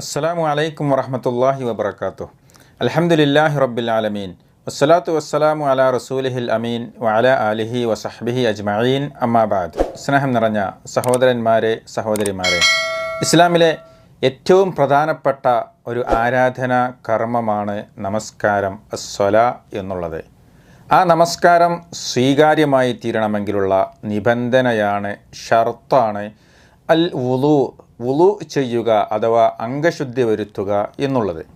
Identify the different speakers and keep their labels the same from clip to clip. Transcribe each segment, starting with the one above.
Speaker 1: അസ്സലാമു അലൈക്കും വറഹമത്തല്ലാഹി വബർക്കാത്തു അലഹമുല്ലാഹി റബ്ബിൽ ആലമീൻ. വസ്സലാത്തു വസ്സലാമു അലാ റസൂലിഹിൽ അമീൻ വഅല അലിഹി വസഹ്ബിഹി അജ്മഈൻ. അമ്മാബാദ് സ്നേഹം നിറഞ്ഞ സഹോദരന്മാരെ സഹോദരിമാരെ. ഇസ്ലാമിലെ ഏറ്റവും പ്രധാനപ്പെട്ട ഒരു ആരാധനാ കർമ്മമാണ് നമസ്കാരം അസ്വല എന്നുള്ളത്. ആ നമസ്കാരം സ്വീകാര്യമായി തീരണമെങ്കിലുള്ള നിബന്ധനയാണ് ഷർത്താണ് അൽ വുളു വുളു ചെയ്യുക അഥവാ അംഗശുദ്ധി വരുത്തുക എന്നുള്ളത്.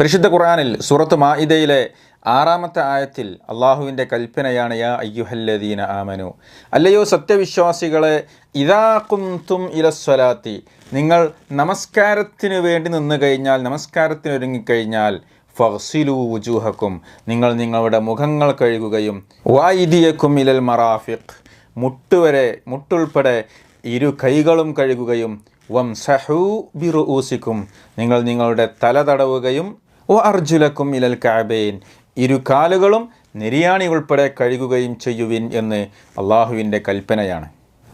Speaker 1: പരിശുദ്ധ ഖുർആനിൽ സൂറത്ത് മാഇദയിലെ ആറാമത്തെ ആയത്തിൽ അള്ളാഹുവിന്റെ കൽപ്പനയാണ് യാ അയ്യുഹല്ലദീന ആമനു. അല്ലയോ സത്യവിശ്വാസികളെ ഇതാ കുന്തും ഇലസ്വലാത്തി നിങ്ങൾ നമസ്കാരത്തിന് വേണ്ടി നിന്ന് കഴിഞ്ഞാൽ നമസ്കാരത്തിന് ഒരുങ്ങിക്കഴിഞ്ഞാൽ ഫസിലു വുജൂഹക്കും. നിങ്ങൾ നിങ്ങളുടെ മുഖങ്ങൾ കഴുകുകയും വായിദിയക്കും ഇലൽ മറാഫിഖ്. മുട്ടുവരെ മുട്ടുൾപ്പെടെ ഇരു കൈകളും കഴുകുകയും വം സഹൂ ബിറുഊസിക്കും. നിങ്ങൾ നിങ്ങളുടെ തല തടവുകയും ഓ അർജുലക്കും ഇലൽ കാബേൻ ഇരു കാലുകളും നിര്യാണി ഉൾപ്പെടെ കഴുകുകയും ചെയ്യുവിൻ എന്ന് അള്ളാഹുവിന്റെ കൽപ്പനയാണ്.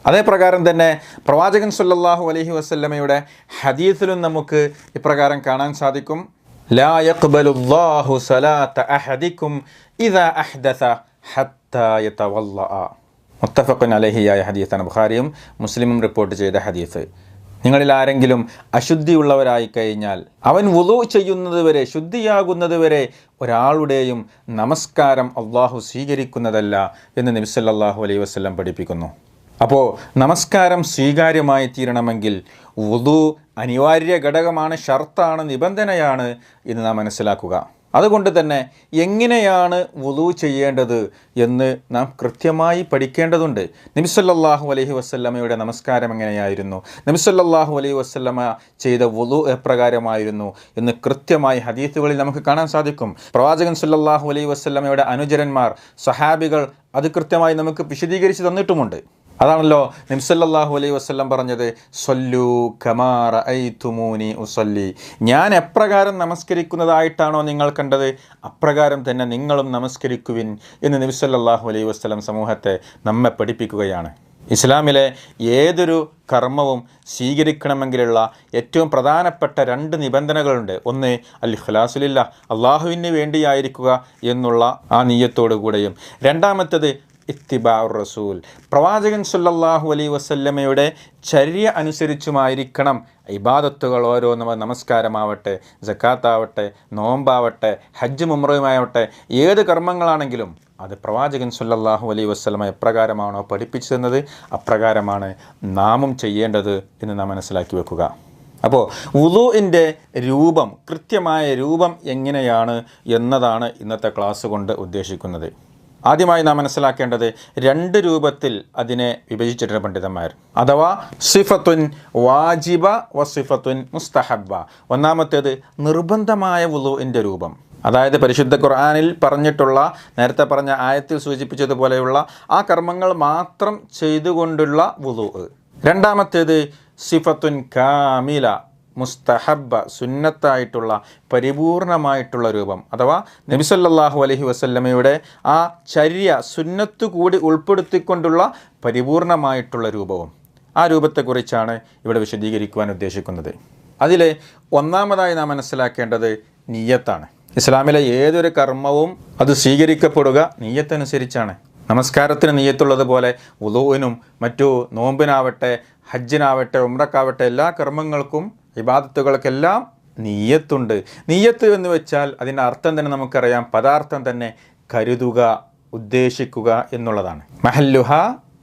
Speaker 1: അതേപ്രകാരം തന്നെ പ്രവാചകൻ സുല്ലാഹു അലഹി വസല്ലമയുടെ ഹദീസിലും നമുക്ക് ഇപ്രകാരം കാണാൻ സാധിക്കും. ലാ യഖ്ബലുല്ലാഹു സലാത്ത അഹദിക്കും ഇദാ അലഹിയായ ഹദീസാണ് ബുഖാരിയും മുസ്ലിമും റിപ്പോർട്ട് ചെയ്ത ഹദീസ്. നിങ്ങളിൽ ആരെങ്കിലും അശുദ്ധിയുള്ളവരായി കഴിഞ്ഞാൽ അവൻ വുളു ചെയ്യുന്നത് വരെ ശുദ്ധിയാകുന്നത് വരെ ഒരാളുടെയും നമസ്കാരം അള്ളാഹു സ്വീകരിക്കുന്നതല്ല എന്ന് നബിസല്ലാഹു അലൈഹി വസ്ലം പഠിപ്പിക്കുന്നു. അപ്പോൾ നമസ്കാരം സ്വീകാര്യമായി തീരണമെങ്കിൽ വുളു അനിവാര്യ ഘടകമാണ് ഷർത്താണ് നിബന്ധനയാണ് എന്ന് നാം മനസ്സിലാക്കുക. അതുകൊണ്ട് തന്നെ എങ്ങനെയാണ് വുളു ചെയ്യേണ്ടത് എന്ന് നാം കൃത്യമായി പഠിക്കേണ്ടതുണ്ട്. നബിസല്ലാഹു അലൈഹി വസ്ല്ലമയുടെ നമസ്കാരം എങ്ങനെയായിരുന്നു? നബിസല്ലാഹു അലൈഹി വസ്ല്ലമ ചെയ്ത വുളു എപ്രകാരമായിരുന്നു എന്ന് കൃത്യമായി ഹദീത്തുകളിൽ നമുക്ക് കാണാൻ സാധിക്കും. പ്രവാചകൻ സല്ലാഹു അലൈഹി വസ്ല്ലമയുടെ അനുചരന്മാർ സഹാബികൾ അത് കൃത്യമായി നമുക്ക് വിശദീകരിച്ച് തന്നിട്ടുമുണ്ട്. അതാണല്ലോ നിംസല്ലാഹു അലൈഹി വസ്ലം പറഞ്ഞത് സൊല്ലു കമാറ ഐ തുമൂനി ഉസല്ലി. ഞാൻ എപ്രകാരം നമസ്കരിക്കുന്നതായിട്ടാണോ നിങ്ങൾ കണ്ടത്? അപ്രകാരം തന്നെ നിങ്ങളും നമസ്കരിക്കുവിൻ എന്ന് നിംസല്ലാഹു അലൈഹി വസ്ലം സമൂഹത്തെ നമ്മെ പഠിപ്പിക്കുകയാണ്. ഇസ്ലാമിലെ ഏതൊരു കർമ്മവും സ്വീകരിക്കണമെങ്കിലുള്ള ഏറ്റവും പ്രധാനപ്പെട്ട രണ്ട് നിബന്ധനകളുണ്ട്. ഒന്ന് അൽ ഖലാസുലില്ല അള്ളാഹുവിന് വേണ്ടിയായിരിക്കുക എന്നുള്ള ആ നീയത്തോടു കൂടെയും രണ്ടാമത്തത് ഇത്തിബാ റസൂൽ പ്രവാചകൻ സല്ലല്ലാഹു അലൈ വസല്ലമയുടെ ചര്യ അനുസരിച്ചുമായിരിക്കണം ഇബാദത്തുകൾ ഓരോന്നും നമസ്കാരമാവട്ടെ ജക്കാത്താവട്ടെ നോമ്പാവട്ടെ ഹജ്ജ് മുമ്രയുമാവട്ടെ ഏത് കർമ്മങ്ങളാണെങ്കിലും അത് പ്രവാചകൻ സല്ലല്ലാഹു അലൈ വസ്ലമ എപ്രകാരമാണോ പഠിപ്പിച്ചു തന്നത് അപ്രകാരമാണ് നാമും ചെയ്യേണ്ടത് എന്ന് നാം മനസ്സിലാക്കി വെക്കുക. അപ്പോൾ ഉദുവിന്റെ രൂപം കൃത്യമായ രൂപം എങ്ങനെയാണ് എന്നതാണ് ഇന്നത്തെ ക്ലാസ് കൊണ്ട് ഉദ്ദേശിക്കുന്നത്. ആദ്യമായി നാം മനസ്സിലാക്കേണ്ടത് രണ്ട് രൂപത്തിൽ അതിനെ വിഭജിച്ചിട്ടുണ്ട് പണ്ഡിതന്മാർ. അഥവാ സിഫത്തുൻ വാജിബ വസിഫത്തുൻ മുസ്തഹബ ഒന്നാമത്തേത് നിർബന്ധമായ വുളുവിന്റെ രൂപം. അതായത് പരിശുദ്ധ ഖുർആാനിൽ പറഞ്ഞിട്ടുള്ള നേരത്തെ പറഞ്ഞ ആയത്തിൽ സൂചിപ്പിച്ചതുപോലെയുള്ള ആ കർമ്മങ്ങൾ മാത്രം ചെയ്തുകൊണ്ടുള്ള വുളു രണ്ടാമത്തേത് സിഫത്തുൻ കാമില. മുസ്തഹബ സുന്നത്തായിട്ടുള്ള പരിപൂർണമായിട്ടുള്ള രൂപം. അഥവാ നബിസല്ലാഹു അലഹി വസല്ലമയുടെ ആ ചര്യ സുന്നത്തു കൂടി ഉൾപ്പെടുത്തിക്കൊണ്ടുള്ള പരിപൂർണമായിട്ടുള്ള രൂപവും. ആ രൂപത്തെക്കുറിച്ചാണ് ഇവിടെ വിശദീകരിക്കുവാൻ ഉദ്ദേശിക്കുന്നത്. അതിൽ ഒന്നാമതായി നാം മനസ്സിലാക്കേണ്ടത് നീയത്താണ്. ഇസ്ലാമിലെ ഏതൊരു കർമ്മവും അത് സ്വീകരിക്കപ്പെടുക നീയത്തനുസരിച്ചാണ്. നമസ്കാരത്തിന് നീയത്തുള്ളതുപോലെ ഉദുവിനും മറ്റു നോമ്പിനാവട്ടെ ഹജ്ജിനാവട്ടെ ഉമ്രക്കാവട്ടെ എല്ലാ കർമ്മങ്ങൾക്കും ഇബാദത്തുകൾക്കെല്ലാം നീയത്തുണ്ട്. നീയത്ത് എന്ന് വെച്ചാൽ അതിന്റെ അർത്ഥം തന്നെ നമുക്കറിയാം. പദാർത്ഥം തന്നെ കരുതുക ഉദ്ദേശിക്കുക എന്നുള്ളതാണ്. മഹല്ലുഹ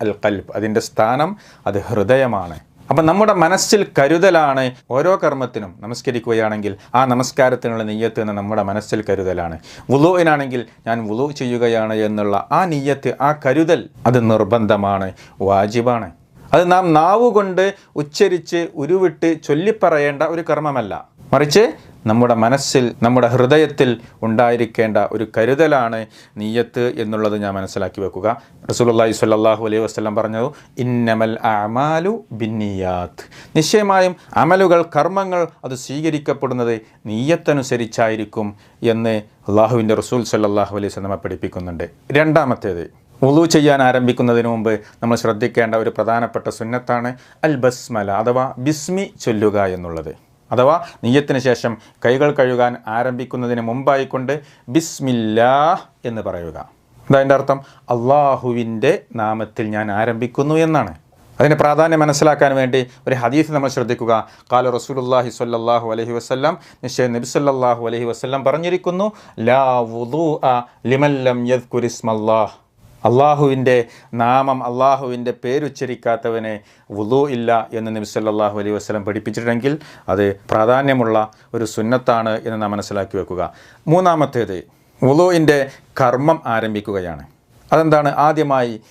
Speaker 1: അൽ കൽബ് അതിന്റെ സ്ഥാനം അത് ഹൃദയമാണ്. അപ്പം നമ്മുടെ മനസ്സിൽ കരുതലാണ് ഓരോ കർമ്മത്തിനും നമസ്കരിക്കുകയാണെങ്കിൽ ആ നമസ്കാരത്തിനുള്ള നെയ്യത്ത് എന്ന് നമ്മുടെ മനസ്സിൽ കരുതലാണ്. വുളുവിനാണെങ്കിൽ ഞാൻ വുളു ചെയ്യുകയാണ് എന്നുള്ള ആ നെയ്യത്ത് ആ കരുതൽ അത് നിർബന്ധമാണ് വാജിബാണ്. അത് നാം നാവുകൊണ്ട് ഉച്ചരിച്ച് ഉരുവിട്ട് ചൊല്ലിപ്പറയേണ്ട ഒരു കർമ്മമല്ല. മറിച്ച് നമ്മുടെ മനസ്സിൽ നമ്മുടെ ഹൃദയത്തിൽ ഉണ്ടായിരിക്കേണ്ട ഒരു കരുതലാണ് നീയത്ത് എന്നുള്ളത് ഞാൻ മനസ്സിലാക്കി വെക്കുക. റസൂലുള്ളാഹി സ്വല്ലല്ലാഹു അലൈഹി വസല്ലം പറഞ്ഞത് ഇന്നമൽ അമാലു ബിന്നിയാത്ത്. നിശ്ചയമായും അമലുകൾ കർമ്മങ്ങൾ അത് സ്വീകരിക്കപ്പെടുന്നത് നീയത്തനുസരിച്ചായിരിക്കും എന്ന് അള്ളാഹുവിന്റെ റസൂൽ സല്ലാഹു അലൈഹി വസല്ലമ പഠിപ്പിക്കുന്നുണ്ട്. രണ്ടാമത്തേത് ഉളു ചെയ്യാൻ ആരംഭിക്കുന്നതിന് മുമ്പ് നമ്മൾ ശ്രദ്ധിക്കേണ്ട ഒരു പ്രധാനപ്പെട്ട സുന്നത്താണ് അൽ ബസ്മല അഥവാ ബിസ്മി ചൊല്ലുക എന്നുള്ളത്. അഥവാ നെയ്യത്തിന് ശേഷം കൈകൾ കഴുകാൻ ആരംഭിക്കുന്നതിന് മുമ്പായിക്കൊണ്ട് ബിസ്മില്ലാ എന്ന് പറയുക. അതതിന്റെ അർത്ഥം അള്ളാഹുവിന്റെ നാമത്തിൽ ഞാൻ ആരംഭിക്കുന്നു എന്നാണ്. അതിന്റെ പ്രാധാന്യം മനസ്സിലാക്കാൻ വേണ്ടി ഒരു ഹദീസ് നമ്മൾ ശ്രദ്ധിക്കുക. കാല റസൂലുല്ലാഹി സ്വല്ലല്ലാഹു അലൈഹി വസല്ലം നിശ്ചയം നബി സ്വല്ലല്ലാഹു അലൈഹി വസല്ലം പറഞ്ഞിരിക്കുന്നു ലാ വുദു ലിമല്ലം യദ്കുരിസ്മല്ലാഹ് അള്ളാഹുവിന്റെ നാമം അള്ളാഹുവിന്റെ പേരുച്ചരിക്കാത്തവനെ വുളു ഇല്ല എന്ന് നബി സല്ലല്ലാഹു അലൈഹി വസ്ലം പഠിപ്പിച്ചിട്ടുണ്ടെങ്കിൽ അത് പ്രാധാന്യമുള്ള ഒരു സുന്നത്താണ് എന്ന് നാം മനസ്സിലാക്കി വെക്കുക. മൂന്നാമത്തേത് വുളുവിന്റെ കർമ്മം ആരംഭിക്കുകയാണ്. അതെന്താണ്? ആദ്യമായി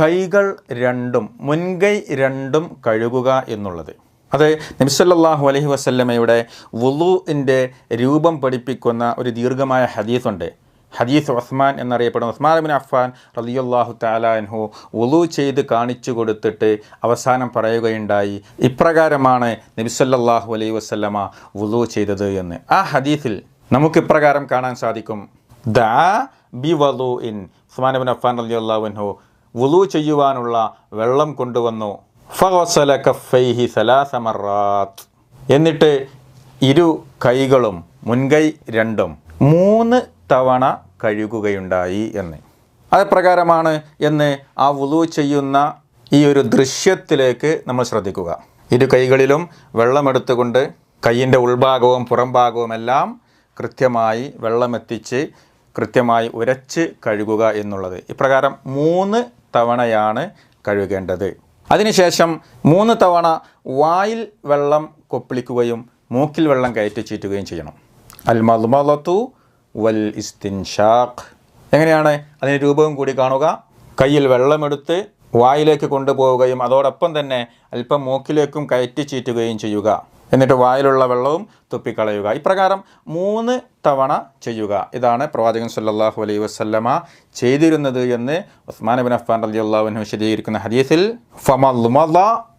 Speaker 1: കൈകൾ രണ്ടും മുൻകൈ രണ്ടും കഴുകുക എന്നുള്ളത്. അത് നബിസല്ലാഹു അലഹി വസല്ലമയുടെ വുളുവിന്റെ രൂപം പഠിപ്പിക്കുന്ന ഒരു ദീർഘമായ ഹദീസുണ്ട്. ഹദീസ് ഉസ്മാൻ എന്നറിയപ്പെടുന്ന ഉസ്മാൻ ബിൻ അഫ്ഫാൻ റലിയുല്ലാഹു താലാൻഹു വുളൂ ചെയ്ത് കാണിച്ചു കൊടുത്തിട്ട് അവസാനം പറയുകയുണ്ടായി ഇപ്രകാരമാണ് നബിസല്ലാഹു അലൈഹി വസല്ലമ വുളൂ ചെയ്തത് എന്ന്. ആ ഹദീസിൽ നമുക്ക് ഇപ്രകാരം കാണാൻ സാധിക്കും. ദാ ബി വലു ഇൻ ഉസ്മാൻ ബിൻ അഫ്ഫാൻ റലിയുല്ലാഹുൻഹു വുളൂ ചെയ്യുവാനുള്ള വെള്ളം കൊണ്ടുവന്നു. ഫഗസല കഫൈഹി സലാസമറാത്ത് എന്നിട്ട് ഇരു കൈകളും മുൻകൈ രണ്ടും മൂന്ന് തവണ കഴുകുകയുണ്ടായി എന്ന്. അതപ്രകാരമാണ് എന്ന് ആ വുളു ചെയ്യുന്ന ഈ ഒരു ദൃശ്യത്തിലേക്ക് നമ്മൾ ശ്രദ്ധിക്കുക. ഇരു കൈകളിലും വെള്ളമെടുത്തുകൊണ്ട് കൈയിന്റെ ഉൾഭാഗവും പുറംഭാഗവുമെല്ലാം കൃത്യമായി വെള്ളമെത്തിച്ച് കൃത്യമായി ഉരച്ച് കഴുകുക എന്നുള്ളത്. ഇപ്രകാരം മൂന്ന് തവണയാണ് കഴുകേണ്ടത്. അതിനുശേഷം മൂന്ന് തവണ വായിൽ വെള്ളം കൊപ്പിളിക്കുകയും മൂക്കിൽ വെള്ളം കയറ്റി ചീറ്റുകയും ചെയ്യണം. അൽ മൽമലത്തു വൽ ഇസ്തിൻഷാഖ്. എങ്ങനെയാണ്? അതിന് രൂപവും കൂടി കാണുക. കയ്യിൽ വെള്ളമെടുത്ത് വായിലേക്ക് കൊണ്ടുപോവുകയും അതോടൊപ്പം തന്നെ അല്പം മൂക്കിലേക്കും കയറ്റി ചീറ്റുകയും ചെയ്യുക. എന്നിട്ട് വായിലുള്ള വെള്ളവും തുപ്പിക്കളയുക. ഇപ്രകാരം മൂന്ന് തവണ ചെയ്യുക. ഇതാണ് പ്രവാചകൻ സല്ലല്ലാഹു അലൈഹി വസല്ലമ ചെയ്തിരുന്നത് എന്ന് ഉസ്മാൻ ബിൻ അഫ്ഫാൻ റളിയല്ലാഹുവിന് വിശദീകരിക്കുന്ന ഹദീസിൽ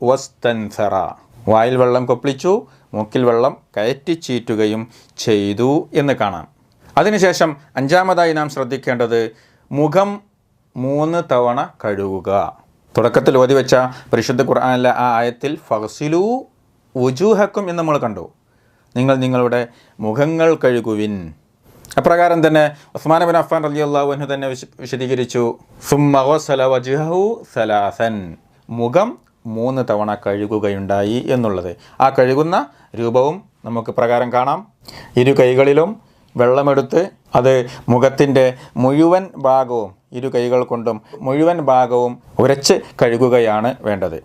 Speaker 1: വസ്തൻസറ. വായിൽ വെള്ളം കൊപ്പിളിച്ചു മൂക്കിൽ വെള്ളം കയറ്റി ചീറ്റുകയും ചെയ്തു എന്ന് കാണാം. അതിനുശേഷം അഞ്ചാമതായി നാം ശ്രദ്ധിക്കേണ്ടത് മുഖം മൂന്ന് തവണ കഴുകുക. തുടക്കത്തിൽ ഓതി വെച്ച പരിശുദ്ധ ഖുർആാനിലെ ആ ആയത്തിൽ ഫസിലു ഉജൂഹക്കും എന്ന് നമ്മൾ കണ്ടു. നിങ്ങൾ നിങ്ങളുടെ മുഖങ്ങൾ കഴുകുവിൻ. അപ്രകാരം തന്നെ ഉസ്മാൻ ബിൻ അഫ്ഫാൻ റലി അള്ളാഹുവിന് തന്നെ വിശ വിശദീകരിച്ചു. സലാസൻ. മുഖം മൂന്ന് തവണ കഴുകുകയുണ്ടായി എന്നുള്ളത്. ആ കഴുകുന്ന രൂപവും നമുക്ക് പ്രകാരം കാണാം. ഇരു കൈകളിലും വെള്ളമെടുത്ത് അത് മുഖത്തിന്റെ മുഴുവൻ ഭാഗവും ഇരു കൈകൾ കൊണ്ടും മുഴുവൻ ഭാഗവും ഉരച്ച് കഴുകുകയാണ് വേണ്ടത്.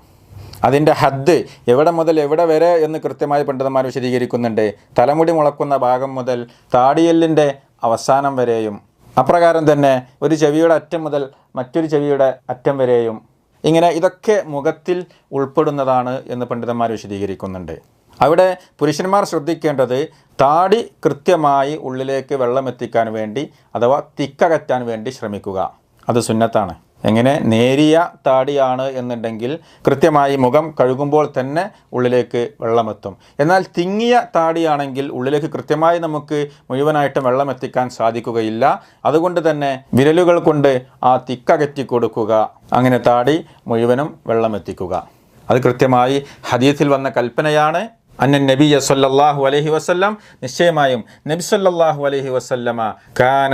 Speaker 1: അതിന്റെ ഹദ് എവിടെ മുതൽ എവിടെ വരെ എന്ന് കൃത്യമായി പണ്ഡിതന്മാർ വിശദീകരിക്കുന്നുണ്ട്. തലമുടി മുളക്കുന്ന ഭാഗം മുതൽ താടിയല്ലിന്റെ അവസാനം വരെയും അപ്രകാരം തന്നെ ഒരു ചെവിയുടെ അറ്റം മുതൽ മറ്റൊരു ചെവിയുടെ അറ്റം വരെയും. ഇങ്ങനെ ഇതൊക്കെ മുഖത്തിൽ ഉൾപ്പെടുന്നതാണ് എന്ന് പണ്ഡിതന്മാർ വിശദീകരിക്കുന്നുണ്ട്. അവിടെ പുരുഷന്മാർ ശ്രദ്ധിക്കേണ്ടത് താടി കൃത്യമായി ഉള്ളിലേക്ക് വെള്ളം എത്തിക്കാൻ വേണ്ടി അഥവാ തിക്കകറ്റാൻ വേണ്ടി ശ്രമിക്കുക. അത് സുന്നത്താണ്. എങ്ങനെ? നേരിയ താടിയാണ് എന്നുണ്ടെങ്കിൽ കൃത്യമായി മുഖം കഴുകുമ്പോൾ തന്നെ ഉള്ളിലേക്ക് വെള്ളമെത്തും. എന്നാൽ തിങ്ങിയ താടിയാണെങ്കിൽ ഉള്ളിലേക്ക് കൃത്യമായി നമുക്ക് മുഴുവനായിട്ടും വെള്ളം എത്തിക്കാൻ സാധിക്കുകയില്ല. അതുകൊണ്ട് തന്നെ വിരലുകൾ കൊണ്ട് ആ തിക്കകറ്റി കൊടുക്കുക. അങ്ങനെ താടി മുഴുവനും വെള്ളം എത്തിക്കുക അത് കൃത്യമായി ഹദീസിൽ വന്ന കൽപ്പനയാണ്. അന്നൻ നബിയ സല്ലല്ലാഹു അലഹി വസ്ല്ലാം നിശ്ചയമായും നബി സല്ലല്ലാഹു അലഹി വസല്ലമ കാന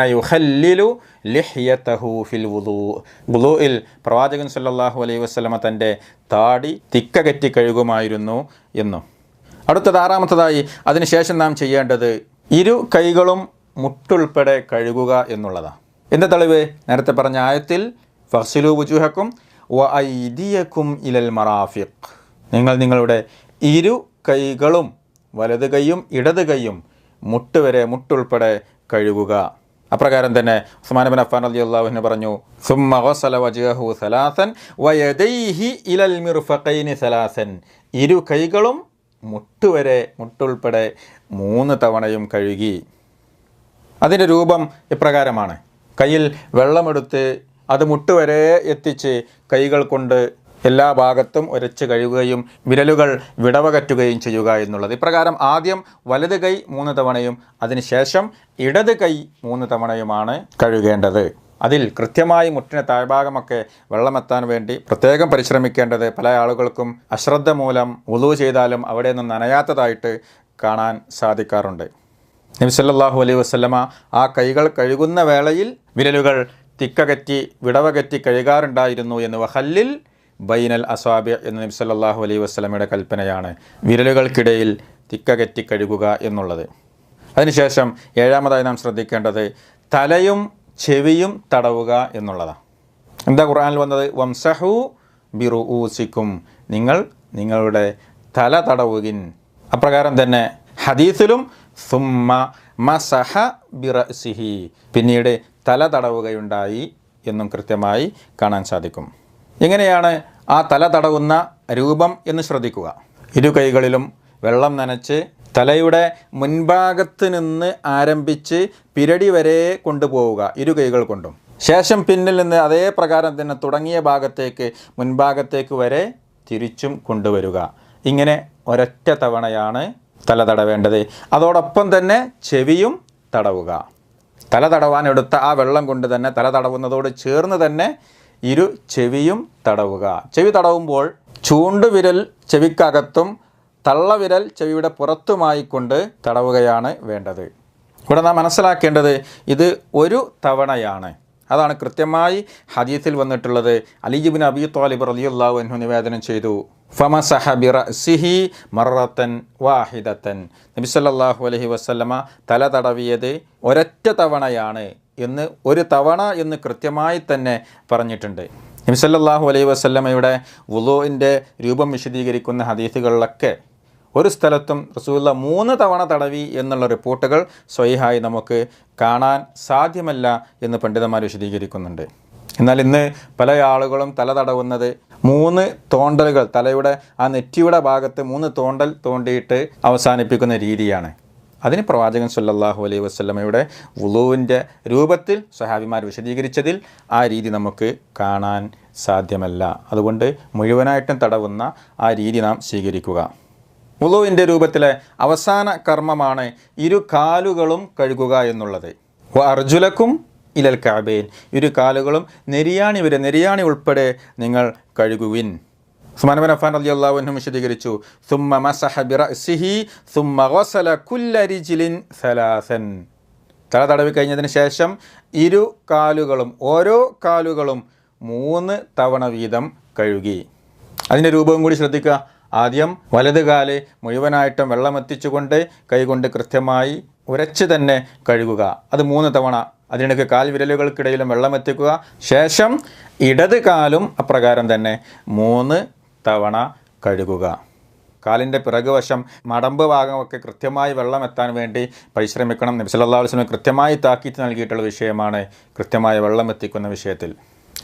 Speaker 1: ഫിൽ പ്രവാചകൻ സല്ലാഹു അലൈഹി വസ്ലമ തന്റെ താടി തിക്കകറ്റി കഴുകുമായിരുന്നു എന്നും. അടുത്തത് ആറാമത്തതായി അതിനുശേഷം നാം ചെയ്യേണ്ടത് ഇരു കൈകളും മുട്ടുൾപ്പെടെ കഴുകുക എന്നുള്ളതാണ് എന്താ തെളിവ്? നേരത്തെ പറഞ്ഞ ആയത്തിൽ ഫസിലു ഐദിയക്കും ഇലൽ മറാഫിഖ്. നിങ്ങൾ നിങ്ങളുടെ ഇരു കൈകളും വലത് കൈയും ഇടത് കൈയും മുട്ടുവരെ മുട്ടുൾപ്പെടെ കഴുകുക. അപ്രകാരം തന്നെ ഉസ്മാൻ അഫാൻ അലി അള്ളാഹുവിന് പറഞ്ഞു സലാസൻ വയദൈഹി ഇലൽ മിർഫഖൈനി സലാസൻ. ഇരു കൈകളും മുട്ടുവരെ മുട്ടുൾപ്പെടെ മൂന്ന് തവണയും കഴുകി. അതിന്റെ രൂപം ഇപ്രകാരമാണ്. കയ്യിൽ വെള്ളമെടുത്ത് അത് മുട്ടുവരെ എത്തിച്ച് കൈകൾ കൊണ്ട് എല്ലാ ഭാഗത്തും ഉരച്ച് കഴുകുകയും വിരലുകൾ വിടവകറ്റുകയും ചെയ്യുക എന്നുള്ളത്. ഇപ്രകാരം ആദ്യം വലത് കൈ മൂന്ന് തവണയും അതിനുശേഷം ഇടത് കൈ മൂന്ന് തവണയുമാണ് കഴുകേണ്ടത്. അതിൽ കൃത്യമായി മുട്ടിന് താഴ്ഭാഗമൊക്കെ വെള്ളമെത്താൻ വേണ്ടി പ്രത്യേകം പരിശ്രമിക്കേണ്ടത് പല ആളുകൾക്കും അശ്രദ്ധ മൂലം ഉളു ചെയ്താലും അവിടെ നിന്ന് നനയാത്തതായിട്ട് കാണാൻ സാധിക്കാറുണ്ട്. നബി സല്ലല്ലാഹു അലൈഹി വസല്ലമ ആ കൈകൾ കഴുകുന്ന വേളയിൽ വിരലുകൾ തിക്കകറ്റി വിടവകറ്റി കഴുകാറുണ്ടായിരുന്നു എന്ന് വഹല്ലിൽ ബൈനൽ അസ്വാബി എന്ന നബി സല്ലല്ലാഹു അലൈഹി വസല്ലമയുടെ കൽപ്പനയാണ് വിരലുകൾക്കിടയിൽ തിക്കകറ്റി കഴുകുക എന്നുള്ളത്. അതിനുശേഷം ഏഴാമതായി നാം ശ്രദ്ധിക്കേണ്ടത് തലയും ചെവിയും തടവുക എന്നുള്ളതാണ്. എന്താ ഖുർആനിൽ വന്നത്? വംസഹു ബിറുഊസിക്കും. നിങ്ങൾ നിങ്ങളുടെ തല തടവുകിൻ. അപ്രകാരം തന്നെ ഹദീസിലും സുമ്മ മസഹ ബിറസിഹി പിന്നീട് തല തടവുകയുണ്ടായി എന്നും കൃത്യമായി കാണാൻ സാധിക്കും. എങ്ങനെയാണ് ആ തല തടവുന്ന രൂപം എന്ന് ശ്രദ്ധിക്കുക. ഇരു കൈകളിലും വെള്ളം നനച്ച് തലയുടെ മുൻഭാഗത്ത് നിന്ന് ആരംഭിച്ച് പിരടി വരെ കൊണ്ടുപോവുക ഇരു കൈകൾ കൊണ്ടും. ശേഷം പിന്നിൽ നിന്ന് അതേ പ്രകാരം തന്നെ തുടങ്ങിയ ഭാഗത്തേക്ക് മുൻഭാഗത്തേക്ക് വരെ തിരിച്ചും കൊണ്ടുവരിക. ഇങ്ങനെ ഒരൊറ്റ തവണയാണ് തല തടവേണ്ടത്. അതോടൊപ്പം തന്നെ ചെവിയും തടവുക. തല തടവാൻ എടുത്ത ആ വെള്ളം കൊണ്ട് തന്നെ തല തടവുന്നതോട് ചേർന്ന് തന്നെ ഇരു ചെവിയും തടവുക. ചെവി തടവുമ്പോൾ ചൂണ്ടുവിരൽ ചെവിക്കകത്തും തള്ളവിരൽ ചെവിയുടെ പുറത്തുമായി കൊണ്ട് തടവുകയാണ് വേണ്ടത്. ഇവിടെ നാം മനസ്സിലാക്കേണ്ടത് ഇത് ഒരു തവണയാണ്. അതാണ് കൃത്യമായി ഹദീസിൽ വന്നിട്ടുള്ളത്. അലിജിബിൻ അബി താലിബ് റലിയുള്ളാഹു അൻഹു നിവേദനം ചെയ്തു. ഫമ ഫമസഹ ബിറസിഹി മറത്തൻ വാഹിദത്തൻ. നബി അലഹി വസ്ലമ തല തടവിയത് ഒരൊറ്റ തവണയാണ്. എന്ന് ഒരു തവണ എന്ന് കൃത്യമായി തന്നെ പറഞ്ഞിട്ടുണ്ട്. ഹിംസല്ലാഹു അലൈ വസല്ലമയുടെ വുളുവിന്റെ രൂപം വിശദീകരിക്കുന്ന ഹദീസുകളിലൊക്കെ ഒരു സ്ഥലത്തും റസൂല്ല മൂന്ന് തവണ തടവി എന്നുള്ള റിപ്പോർട്ടുകൾ സ്വൈഹായി നമുക്ക് കാണാൻ സാധ്യമല്ല എന്ന് പണ്ഡിതന്മാർ വിശദീകരിക്കുന്നുണ്ട്. എന്നാൽ ഇന്ന് പല ആളുകളും തല തടവുന്നത് മൂന്ന് തോണ്ടലുകൾ തലയുടെ ആ നെറ്റിയുടെ ഭാഗത്ത് മൂന്ന് തോണ്ടൽ തോണ്ടിയിട്ട് അവസാനിപ്പിക്കുന്ന രീതിയാണ്. അതിന് പ്രവാചകൻ സല്ലാഹു അലൈഹി വസ്ലമയുടെ വുളുവിന്റെ രൂപത്തിൽ സഹാബിമാർ വിശദീകരിച്ചതിൽ ആ രീതി നമുക്ക് കാണാൻ സാധ്യമല്ല. അതുകൊണ്ട് മുഴുവനായിട്ടും തടവുന്ന ആ രീതി നാം സ്വീകരിക്കുക. വുളുവിന്റെ രൂപത്തിലെ അവസാന കർമ്മമാണ് ഇരു കാലുകളും കഴുകുക എന്നുള്ളത്. അർജുലക്കും ഇലൽ കാബേൻ ഇരു കാലുകളും നെരിയാണി വരെ നെരിയാണി ഉൾപ്പെടെ നിങ്ങൾ കഴുകുവിൻ. സുമാനബൻ അഫാൻ അലി അള്ളാഹുനും വിശദീകരിച്ചു ഗസല തല തടവി കഴിഞ്ഞതിന് ശേഷം ഇരു കാലുകളും ഓരോ കാലുകളും മൂന്ന് തവണ വീതം കഴുകി. അതിന്റെ രൂപവും കൂടി ശ്രദ്ധിക്കുക. ആദ്യം വലത് കാൽ മുഴുവനായിട്ടും വെള്ളം എത്തിച്ചുകൊണ്ട് കൈകൊണ്ട് കൃത്യമായി ഉരച്ച് തന്നെ കഴുകുക. അത് മൂന്ന് തവണ. അതിനിടയ്ക്ക് കാൽ വിരലുകൾക്കിടയിലും വെള്ളം എത്തിക്കുക ശേഷം ഇടത് കാലും അപ്രകാരം തന്നെ മൂന്ന് തവണ കഴുകുക. കാലിന്റെ പിറകുവശം മടമ്പ് ഭാഗമൊക്കെ കൃത്യമായി വെള്ളം എത്താൻ വേണ്ടി പരിശ്രമിക്കണം. നബി സല്ലല്ലാഹു അലൈഹി വസല്ലം കൃത്യമായി താക്കീത്ത് നൽകിയിട്ടുള്ള വിഷയമാണ് കൃത്യമായ വെള്ളം എത്തിക്കുന്ന വിഷയത്തിൽ.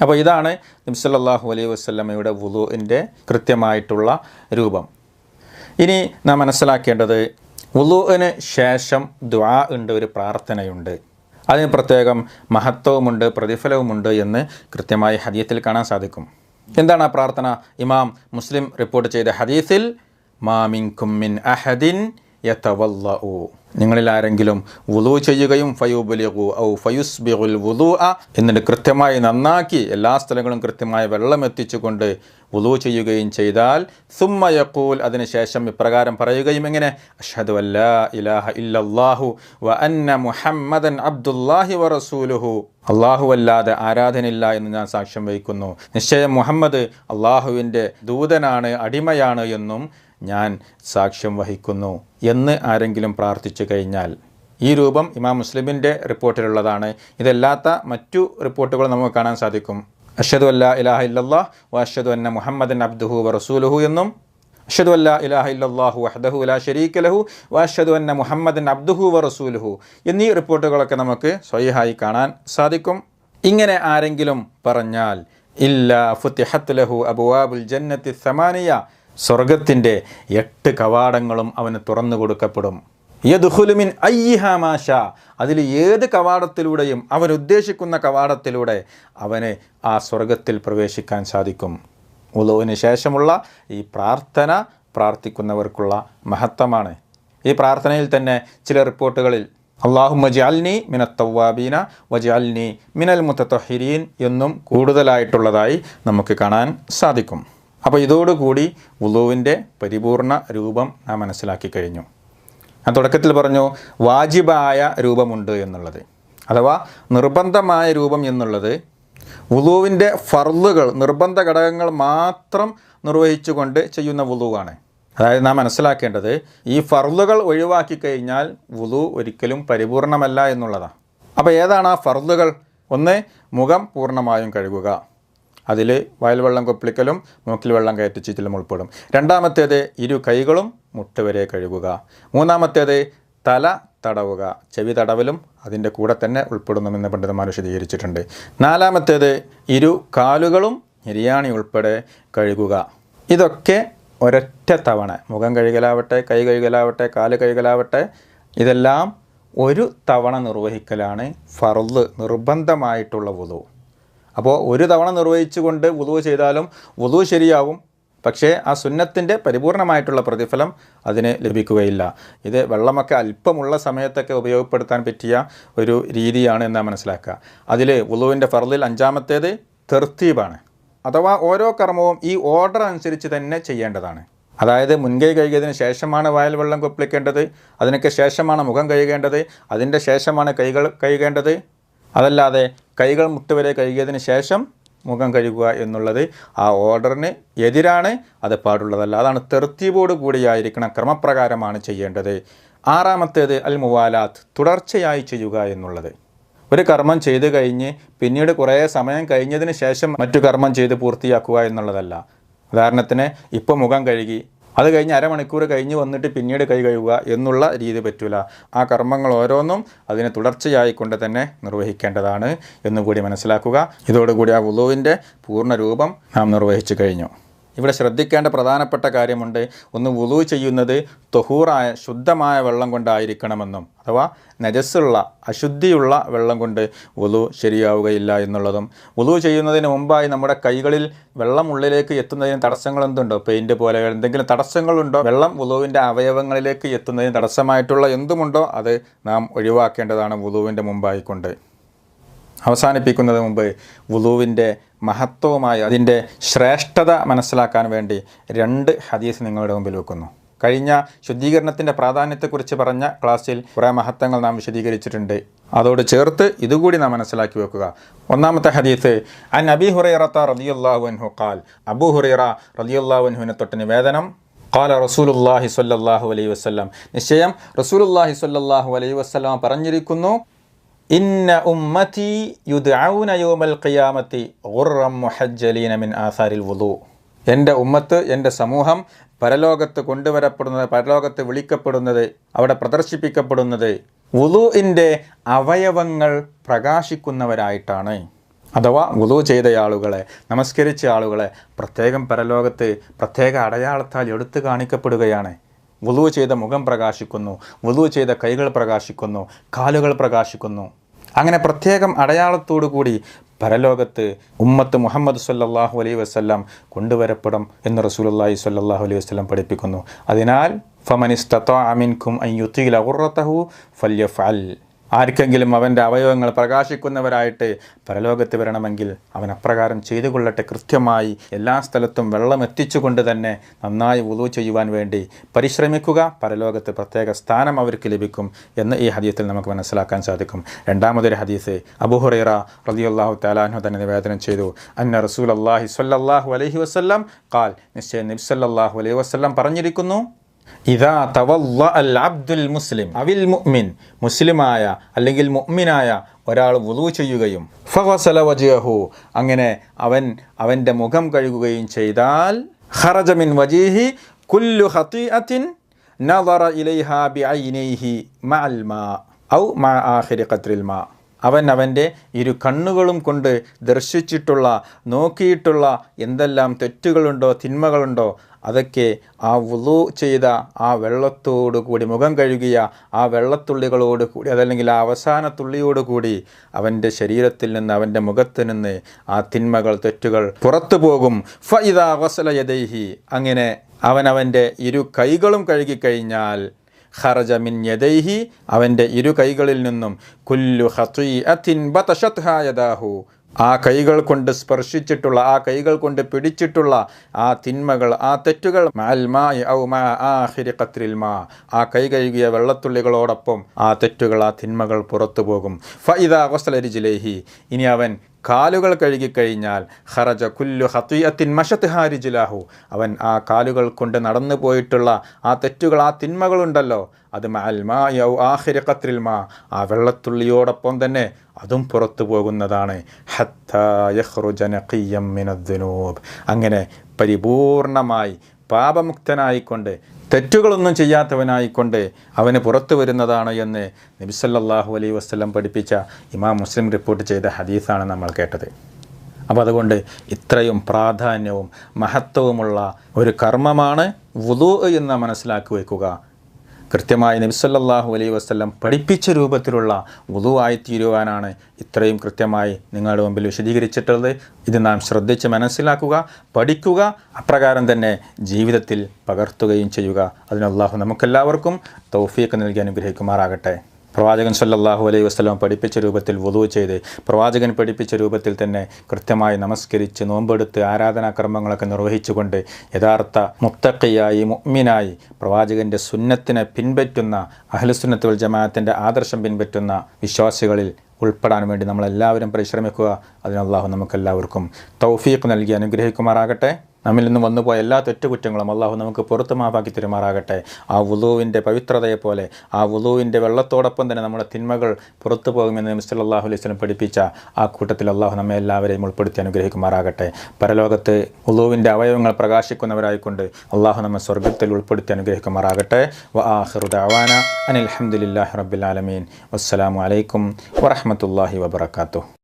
Speaker 1: അപ്പോൾ ഇതാണ് നബി സല്ലല്ലാഹു അലൈഹി വസ്ലമയുടെ വുലുവിന്റെ കൃത്യമായിട്ടുള്ള രൂപം. ഇനി നാം മനസ്സിലാക്കേണ്ടത് വുലുവിന് ശേഷം ദ്വാ ഉണ്ട് ഒരു പ്രാർത്ഥനയുണ്ട്. അതിന് പ്രത്യേകം മഹത്വവുമുണ്ട് പ്രതിഫലവുമുണ്ട് എന്ന് കൃത്യമായി ഹദീത്തിൽ കാണാൻ സാധിക്കും. എന്താണ് ആ പ്രാർത്ഥന? ഇമാം മുസ്ലിം റിപ്പോർട്ട് ചെയ്ത ഹദീസിൽ മാമിൻ കുമ്മിൻ അഹദിൻ യതവല്ലഉ. നിങ്ങളിൽ ആരെങ്കിലും വുളു ചെയ്യുകയും ഫയുബലിഗു ഔ ഫയുസ്ബിഗുൽ വുളു അ എന്നിട്ട് കൃത്യമായി നന്നാക്കി എല്ലാ സ്ഥലങ്ങളും കൃത്യമായി വെള്ളം എത്തിച്ചുകൊണ്ട് വുളു ചെയ്യുകയും ചെയ്താൽ സുമ്മ യഖൂൽ അതിനുശേഷം ഇപ്രകാരം പറയുകയും എങ്ങനെ? അഷ്ഹദു അല്ലാ ഇലാഹ ഇല്ലല്ലാഹു വ അന്ന മുഹമ്മദൻ അബ്ദുല്ലാഹി വറസൂലുഹു റസൂലുഹു. അള്ളാഹു അല്ലാതെ ആരാധനയില്ല എന്ന് ഞാൻ സാക്ഷ്യം വഹിക്കുന്നു. നിശ്ചയം മുഹമ്മദ് അള്ളാഹുവിന്റെ ദൂതനാണ് അടിമയാണ് എന്നും ഞാൻ സാക്ഷ്യം വഹിക്കുന്നു എന്ന് ആരെങ്കിലും പ്രാർത്ഥിച്ചു കഴിഞ്ഞാൽ ഈ രൂപം ഇമാം മുസ്ലിമിന്റെ റിപ്പോർട്ടിലുള്ളതാണ്. ഇതല്ലാത്ത മറ്റു റിപ്പോർട്ടുകൾ നമുക്ക് കാണാൻ സാധിക്കും. അഷദു അല്ലാ ഇലാഹ ഇല്ലാ വ അഷദു അന്ന മുഹമ്മദൻ അബ്ദുഹു റസൂലുഹു എന്നും അഷദു അല്ലാ ഇലാഹ ഇല്ലല്ലാഹു വഹ്ദഹു ലാ ശരീക ലഹു വ അഷദു അന്ന മുഹമ്മദൻ അബ്ദുഹു റസൂലുഹു എന്നീ റിപ്പോർട്ടുകളൊക്കെ നമുക്ക് സ്വയഹായി കാണാൻ സാധിക്കും. ഇങ്ങനെ ആരെങ്കിലും പറഞ്ഞാൽ ഇല്ല ഫുത്തിഹത്ത് ലഹു അബുവാബുൽ ജന്നത്തി സമാനിയ സ്വർഗത്തിന്റെ എട്ട് കവാടങ്ങളും അവന് തുറന്നു കൊടുക്കപ്പെടും. യദുഹുലുമിൻ അയ്യിഹാമാഷ അതിൽ ഏത് കവാടത്തിലൂടെയും അവൻ ഉദ്ദേശിക്കുന്ന കവാടത്തിലൂടെ അവന് ആ സ്വർഗത്തിൽ പ്രവേശിക്കാൻ സാധിക്കും. ഉളുവിന് ശേഷമുള്ള ഈ പ്രാർത്ഥന പ്രാർത്ഥിക്കുന്നവർക്കുള്ള മഹത്വമാണ്. ഈ പ്രാർത്ഥനയിൽ തന്നെ ചില റിപ്പോർട്ടുകളിൽ അള്ളാഹു മജാൽനി മിന തവ്വാബീന വജാൽനി മിനൽ മുത്തഹിരീൻ എന്നും കൂടുതലായിട്ടുള്ളതായി നമുക്ക് കാണാൻ സാധിക്കും. അപ്പോൾ ഇതോടുകൂടി ഉളുവിന്റെ പരിപൂർണ രൂപം നാം മനസ്സിലാക്കി കഴിഞ്ഞു. ഞാൻ തുടക്കത്തിൽ പറഞ്ഞു വാജിബായ രൂപമുണ്ട് എന്നുള്ളത്. അഥവാ നിർബന്ധമായ രൂപം എന്നുള്ളത് വുളുവിന്റെ ഫർളുകൾ നിർബന്ധ ഘടകങ്ങൾ മാത്രം നിർവഹിച്ചുകൊണ്ട് ചെയ്യുന്ന വുളുവാണ്. അതായത് നാം മനസ്സിലാക്കേണ്ടത് ഈ ഫർളുകൾ ഒഴിവാക്കി കഴിഞ്ഞാൽ വുളു ഒരിക്കലും പരിപൂർണമല്ല എന്നുള്ളതാണ് അപ്പോൾ ഏതാണ് ആ ഫർളുകൾ? ഒന്ന് മുഖം പൂർണമായും കഴുകുക. അതിൽ വയൽവെള്ളം കൊപ്പിളിക്കലും മൂക്കിൽ വെള്ളം കയറ്റിച്ചിട്ടിലും ഉൾപ്പെടും. രണ്ടാമത്തേത് ഇരു കൈകളും മുട്ടുവരെ കഴുകുക. മൂന്നാമത്തേത് തല തടവുക. ചെവി തടവലും അതിന്റെ കൂടെ തന്നെ ഉൾപ്പെടുന്നുമെന്ന് പണ്ഡിതന്മാർ വിശദീകരിച്ചിട്ടുണ്ട്. നാലാമത്തേത് ഇരു കാലുകളും നിര്യാണി ഉൾപ്പെടെ കഴുകുക. ഇതൊക്കെ ഒരൊറ്റ തവണ. മുഖം കഴുകലാവട്ടെ കൈ കഴുകലാവട്ടെ കാൽ കഴുകലാവട്ടെ ഇതെല്ലാം ഒരു തവണ നിർവഹിക്കലാണ് ഫർൾ നിർബന്ധമായിട്ടുള്ള വുളു. അപ്പോൾ ഒരു തവണ നിർവഹിച്ചുകൊണ്ട് വുതു ചെയ്താലും വുതു ശരിയാവും. പക്ഷേ ആ സുന്നത്തിന്റെ പരിപൂർണമായിട്ടുള്ള പ്രതിഫലം അതിന് ലഭിക്കുകയില്ല. ഇത് വെള്ളമൊക്കെ അല്പമുള്ള സമയത്തൊക്കെ ഉപയോഗപ്പെടുത്താൻ പറ്റിയ ഒരു രീതിയാണ് എന്ന് മനസ്സിലാക്കുക. അതിൽ വുതുവിന്റെ ഫറലിൽ അഞ്ചാമത്തേത് തെർത്തീബാണ്. അഥവാ ഓരോ കർമ്മവും ഈ ഓർഡർ അനുസരിച്ച് തന്നെ ചെയ്യേണ്ടതാണ്. അതായത് മുൻകൈ കഴുകിയതിന് ശേഷമാണ് വായൽ വെള്ളം കൊപ്പിളിക്കേണ്ടത് അതിനൊക്കെ ശേഷമാണ് മുഖം കഴുകേണ്ടത് അതിന്റെ ശേഷമാണ് കൈകൾ കഴുകേണ്ടത് അതല്ലാതെ കൈകൾ മുട്ടുവരെ കഴുകിയതിന് ശേഷം മുഖം കഴുകുക എന്നുള്ളത് ആ ഓർഡറിന് എതിരാണ് അത് പാടുള്ളതല്ല. അതാണ് തെർത്തീബോട് കൂടിയായിരിക്കണം ക്രമപ്രകാരമാണ് ചെയ്യേണ്ടത്. ആറാമത്തേത് അൽ മുവാലാത്ത് തുടർച്ചയായി ചെയ്യുക എന്നുള്ളത്. ഒരു കർമ്മം ചെയ്തു കഴിഞ്ഞ് പിന്നീട് കുറേ സമയം കഴിഞ്ഞതിന് ശേഷം മറ്റു കർമ്മം ചെയ്ത് പൂർത്തിയാക്കുക എന്നുള്ളതല്ല. ഉദാഹരണത്തിന് ഇപ്പോൾ മുഖം കഴുകി അത് കഴിഞ്ഞ് അരമണിക്കൂർ കഴിഞ്ഞ് വന്നിട്ട് പിന്നീട് കൈ കഴുകുക എന്നുള്ള രീതി പറ്റൂല. ആ കർമ്മങ്ങൾ ഓരോന്നും അതിനെ തുടർച്ചയായിക്കൊണ്ട് തന്നെ നിർവഹിക്കേണ്ടതാണ് എന്നുകൂടി മനസ്സിലാക്കുക. ഇതോടുകൂടി ആ വുളുവിന്റെ പൂർണ രൂപം നാം നിർവഹിച്ചു കഴിഞ്ഞു. ഇവിടെ ശ്രദ്ധിക്കേണ്ട പ്രധാനപ്പെട്ട കാര്യമുണ്ട്. ഒന്ന് വുളു ചെയ്യുന്നത് തൊഹൂറായ ശുദ്ധമായ വെള്ളം കൊണ്ടായിരിക്കണമെന്നും അഥവാ നജസ്സുള്ള അശുദ്ധിയുള്ള വെള്ളം കൊണ്ട് വുളു ശരിയാവുകയില്ല എന്നുള്ളതും. വുളു ചെയ്യുന്നതിന് മുമ്പായി നമ്മുടെ കൈകളിൽ വെള്ളം ഉള്ളിലേക്ക് എത്തുന്നതിന് തടസ്സങ്ങൾ എന്തുണ്ടോ? പെയിന്റ് പോലെ എന്തെങ്കിലും തടസ്സങ്ങളുണ്ടോ? വെള്ളം വുളുവിന്റെ അവയവങ്ങളിലേക്ക് എത്തുന്നതിന് തടസ്സമായിട്ടുള്ള എന്തുമുണ്ടോ? അത് നാം ഒഴിവാക്കേണ്ടതാണ് വുളുവിന്റെ മുമ്പായിക്കൊണ്ട്. അവസാനിപ്പിക്കുന്നതിന് മുമ്പ് വുളുവിന്റെ മഹത്വവുമായി അതിന്റെ ശ്രേഷ്ഠത മനസ്സിലാക്കാൻ വേണ്ടി രണ്ട് ഹദീസ് നിങ്ങളുടെ മുമ്പിൽ വെക്കുന്നു. കഴിഞ്ഞ ശുദ്ധീകരണത്തിന്റെ പ്രാധാന്യത്തെക്കുറിച്ച് പറഞ്ഞ ക്ലാസ്സിൽ കുറേ മഹത്വങ്ങൾ നാം വിശദീകരിച്ചിട്ടുണ്ട്. അതോട് ചേർത്ത് ഇതുകൂടി നാം മനസ്സിലാക്കി വെക്കുക. ഒന്നാമത്തെ ഹദീസ് അൻ അബി ഹുറൈറത്ത റലിയുല്ലാഹുൻഹു ഖാൽ. അബു ഹുറൈറ റലിയുല്ലാഹുൻഹുവിനെ തൊട്ട് നിവേദനം. ഖാല റസൂലുല്ലാഹി സ്വല്ലല്ലാഹു അലൈഹി വസല്ലം. നിശ്ചയം റസൂലുല്ലാഹി സ്വല്ലല്ലാഹു അലൈഹി വസല്ലം പറഞ്ഞിരിക്കുന്നു. ഇന്ന ഉമ്മത്തി യുദ്ഔന യോമൽ ഖിയാമത്തി ഗുർറം മുഹജ്ജലീന മിൻ ആസാരിൽ വുദു. എന്റെ ഉമ്മത്ത് എന്റെ സമൂഹം പരലോകത്ത് കൊണ്ടുവരപ്പെടുന്നത് പരലോകത്ത് വിളിക്കപ്പെടുന്നത് അവിടെ പ്രദർശിപ്പിക്കപ്പെടുന്നത് വുദുവിന്റെ അവയവങ്ങൾ പ്രകാശിക്കുന്നവരായിട്ടാണ്. അഥവാ വുളു ചെയ്ത ആളുകളെ നമസ്കരിച്ച ആളുകളെ പ്രത്യേകം പരലോകത്ത് പ്രത്യേക അടയാളത്താൽ എടുത്തു കാണിക്കപ്പെടുകയാണ്. വുളു ചെയ്ത മുഖം പ്രകാശിക്കുന്നു വുളു ചെയ്ത കൈകൾ പ്രകാശിക്കുന്നു കാലുകൾ പ്രകാശിക്കുന്നു. അങ്ങനെ പ്രത്യേകം അടയാളത്തോടു കൂടി പരലോകത്ത് ഉമ്മത്ത് മുഹമ്മദ് സല്ലാഹു അലൈഹി വസല്ലം കൊണ്ടുവരപ്പെടും എന്ന് റസൂലുള്ളാഹി സല്ലാഹു അലൈഹി വസല്ലം പഠിപ്പിക്കുന്നു. അതിനാൽ ഫമനിസ്തത്തോ അമിൻകും അയ്യുത്തീല ഉറത്തഹു ഫല്യഫൽ ആർക്കെങ്കിലും അവന്റെ അവയവങ്ങൾ പ്രകാശിക്കുന്നവരായിട്ട് പരലോകത്ത് വരണമെങ്കിൽ അവൻ അപ്രകാരം ചെയ്തു കൊള്ളട്ടെ കൃത്യമായി എല്ലാ സ്ഥലത്തും വെള്ളം എത്തിച്ചുകൊണ്ട് തന്നെ നന്നായി ഉതു ചെയ്യുവാൻ വേണ്ടി പരിശ്രമിക്കുക. പരലോകത്ത് പ്രത്യേക സ്ഥാനം അവർക്ക് ലഭിക്കും എന്ന് ഈ ഹദീസിൽ നമുക്ക് മനസ്സിലാക്കാൻ സാധിക്കും. രണ്ടാമതൊരു ഹദീസ് അബുഹുറൈറ റളിയല്ലാഹു താലാഹു തന്നെ നിവേദനം ചെയ്തു. അന്ന റസൂൽ അള്ളാഹി സല്ലാഹു അലഹി വസല്ലം കാൽ നിശ്ചയം നിബ്സല്ലാഹു അലൈഹി വസല്ലം പറഞ്ഞിരിക്കുന്നു ഇതാ തവല്ല അൽ അബ്ദുൽ മുസ്ലിം. അവിൽ മുഅ്മിൻ. മുസ്ലിമായ അല്ലെങ്കിൽ മുഅ്മിനായ ഒരാൾ വുളു ചെയ്യുകയും ഫഹസല വജിയഹു അങ്ങനെ അവൻ അവന്റെ മുഖം കഴുകുകയും ചെയ്താൽ ഖറജ മിൻ വജീഹി കുല്ലു ഖതീഅത്തിൻ നദറ ഇലൈഹാ ബിഐനൈഹി മഅൽ മാ ഔ മാ ആഖിരി ഖത്രിൽ മാ. അവൻ അവന്റെ ഇരു കണ്ണുകളും കൊണ്ട് ദർശിച്ചിട്ടുള്ള നോക്കിയിട്ടുള്ള എന്തെല്ലാം തെറ്റുകളുണ്ടോ തിന്മകളുണ്ടോ അതൊക്കെ ആ വുളു ചെയ്ത ആ വെള്ളത്തോടു കൂടി മുഖം കഴുകിയ ആ വെള്ളത്തുള്ളികളോട് കൂടി അതല്ലെങ്കിൽ ആ അവസാന തുള്ളിയോട് കൂടി അവന്റെ ശരീരത്തിൽ നിന്ന് അവന്റെ മുഖത്ത് നിന്ന് ആ തിന്മകൾ തെറ്റുകൾ പുറത്തു പോകും. ഫൈദ അങ്ങനെ അവനവന്റെ ഇരു കൈകളും കഴുകിക്കഴിഞ്ഞാൽ ഖറജ മിൻ യദൈഹി. അവന്റെ ഇരു കൈകളിൽ നിന്നും കുല്ലു ഖതീഅത്തിൻ ബതശത്ഹാ യദാഹു. ആ കൈകൾ കൊണ്ട് സ്പർശിച്ചിട്ടുള്ള ആ കൈകൾ കൊണ്ട് പിടിച്ചിട്ടുള്ള ആ തിന്മകൾ ആ തെറ്റുകൾ. മാ ആ കൈ കഴുകിയ വെള്ളത്തുള്ളികളോടൊപ്പം ആ തെറ്റുകൾ ആ തിന്മകൾ പുറത്തു പോകും. ഗസ്ല രിജ്ലൈഹി. ഇനി അവൻ കാലുകൾ കഴുകിക്കഴിഞ്ഞാൽ ഹറജ കുല്ലു ഹത്തിയത്തിൻ മഷത്ത് ഹാരിജിലാഹു അവൻ ആ കാലുകൾ കൊണ്ട് നടന്നു പോയിട്ടുള്ള ആ തെറ്റുകൾ ആ തിന്മകളുണ്ടല്ലോ അത് മാൽമാ യൗ ആഹിര കത്രിൽമാ ആ വെള്ളത്തുള്ളിയോടൊപ്പം തന്നെ അതും പുറത്തു പോകുന്നതാണ്. ഹത്താ അങ്ങനെ പരിപൂർണമായി പാപമുക്തനായിക്കൊണ്ട് തെറ്റുകളൊന്നും ചെയ്യാത്തവനായിക്കൊണ്ട് അവന് പുറത്തു വരുന്നതാണ് എന്ന് നബിസല്ലാഹു അലൈ വസ്ലം പഠിപ്പിച്ച ഇമാം മുസ്ലിം റിപ്പോർട്ട് ചെയ്ത ഹദീസാണ് നമ്മൾ കേട്ടത്. അപ്പോൾ അതുകൊണ്ട് ഇത്രയും പ്രാധാന്യവും മഹത്വവുമുള്ള ഒരു കർമ്മമാണ് വുദു എന്ന് മനസ്സിലാക്കി വയ്ക്കുക കൃത്യമായി നബിസല്ലാഹു അലൈ വസ്ലം പഠിപ്പിച്ച രൂപത്തിലുള്ള വുതുവായി തീരുവാനാണ് ഇത്രയും കൃത്യമായി നിങ്ങളുടെ മുമ്പിൽ വിശദീകരിച്ചിട്ടുള്ളത്. ഇത് നാം ശ്രദ്ധിച്ച് മനസ്സിലാക്കുക പഠിക്കുക അപ്രകാരം തന്നെ ജീവിതത്തിൽ പകർത്തുകയും ചെയ്യുക. അതിന് നമുക്കെല്ലാവർക്കും തൗഫീഖ് നൽകി അനുഗ്രഹിക്കുമാറാകട്ടെ. പ്രവാചകൻ സല്ലല്ലാഹു അലൈഹി വസ്ലം പഠിപ്പിച്ച രൂപത്തിൽ വുതു ചെയ്ത് പ്രവാചകൻ പഠിപ്പിച്ച രൂപത്തിൽ തന്നെ കൃത്യമായി നമസ്കരിച്ച് നോമ്പെടുത്ത് ആരാധനാ കർമ്മങ്ങളൊക്കെ നിർവഹിച്ചുകൊണ്ട് യഥാർത്ഥ മുത്തക്കയായി മുഗ്മിനായി പ്രവാചകന്റെ സുന്നത്തിനെ പിൻപറ്റുന്ന അഹ്ലുസുന്നത്ത് വൽ ജമാഅത്തിന്റെ ആദർശം പിൻപറ്റുന്ന വിശ്വാസികളിൽ ഉൾപ്പെടാൻ വേണ്ടി നമ്മളെല്ലാവരും പരിശ്രമിക്കുക. അതിനുള്ള നമുക്കെല്ലാവർക്കും തൗഫീഖ് നൽകി അനുഗ്രഹിക്കുമാറാകട്ടെ. നമ്മിൽ നിന്നും വന്നുപോയ എല്ലാ തെറ്റുകുറ്റങ്ങളും അള്ളാഹു നമുക്ക് പുറത്ത് മാപ്പാക്കി തിരുമാറാകട്ടെ. ആ വുലുവിന്റെ പവിത്രതയെപ്പോലെ ആ വുലുവിന്റെ വെള്ളത്തോടൊപ്പം തന്നെ നമ്മുടെ തിന്മകൾ പുറത്തു പോകുമെന്ന് മിസ്റ്റർ അള്ളാഹു അലൈഹി സ്വലം പഠിപ്പിച്ച ആ കൂട്ടത്തിൽ അള്ളാഹു നമ്മെ എല്ലാവരെയും ഉൾപ്പെടുത്തി അനുഗ്രഹിക്കുമാറാകട്ടെ. പരലോകത്ത് വുലുവിന്റെ അവയവങ്ങൾ പ്രകാശിക്കുന്നവരായിക്കൊണ്ട് അള്ളാഹു നമ്മെ സ്വർഗത്തിൽ ഉൾപ്പെടുത്തി അനുഗ്രഹിക്കുമാറാകട്ടെ. വ അനിൽ അഹമ്മദില്ലാഹി റബ്ബിൽ ആലമീൻ. വസ്സലാമു അലൈക്കും വറഹമത്തല്ലാഹി വബർക്കാത്തു